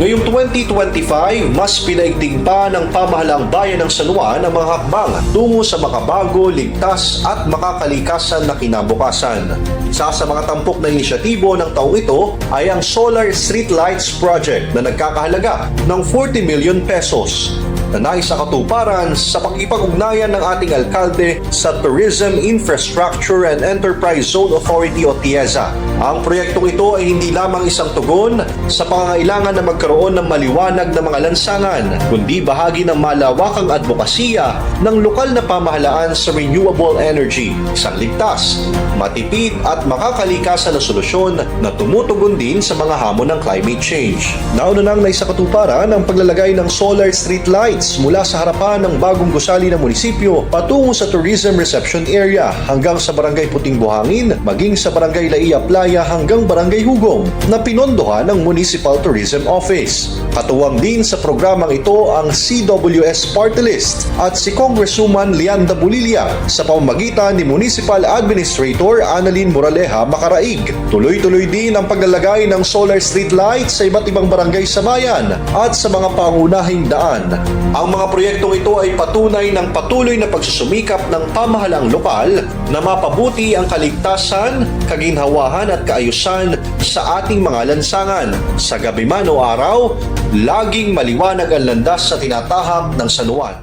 Ngayong 2025, mas pinaigting pa ng pamahalaang bayan ng San Juan ang mga hakbang tungo sa makabago, ligtas at makakalikasan na kinabukasan. Isa sa mga tampok na inisyatibo ng taong ito ay ang Solar Street Lights Project na nagkakahalaga ng 40 million pesos na nais katuparan sa pagkipag-ugnayan ng ating alkalde sa Tourism Infrastructure and Enterprise Zone Authority o TIEZA. Ang proyektong ito ay hindi lamang isang tugon sa pangangailangan na magkaroon ng maliwanag na mga lansangan, kundi bahagi ng malawakang advokasya ng lokal na pamahalaan sa renewable energy, isang ligtas, matipid at makakalikasan na solusyon na tumutugon din sa mga hamon ng climate change. Nauna nang naisakatuparan ang paglalagay ng solar street lights mula sa harapan ng bagong gusali ng munisipyo patungo sa tourism reception area hanggang sa barangay Puting Buhangin maging sa barangay Laia Playa hanggang barangay Hugong na pinondohan ng Municipal Tourism Office. Katuwang din sa programang ito ang CWS Party List at si Congresswoman Lianda Bulilia sa pamamagitan ni Municipal Administrator Annalyn Moraleja Makaraig. Tuloy-tuloy din ang paglalagay ng solar street lights sa iba't ibang barangay sa bayan at sa mga pangunahing daan. Ang mga proyektong ito ay patunay ng patuloy na pagsusumikap ng pamahalaang lokal na mapabuti ang kaligtasan, kaginhawahan at kaayusan sa ating mga lansangan. Sa gabi man o araw, laging maliwanag ang landas sa tinatahak ng San Juan.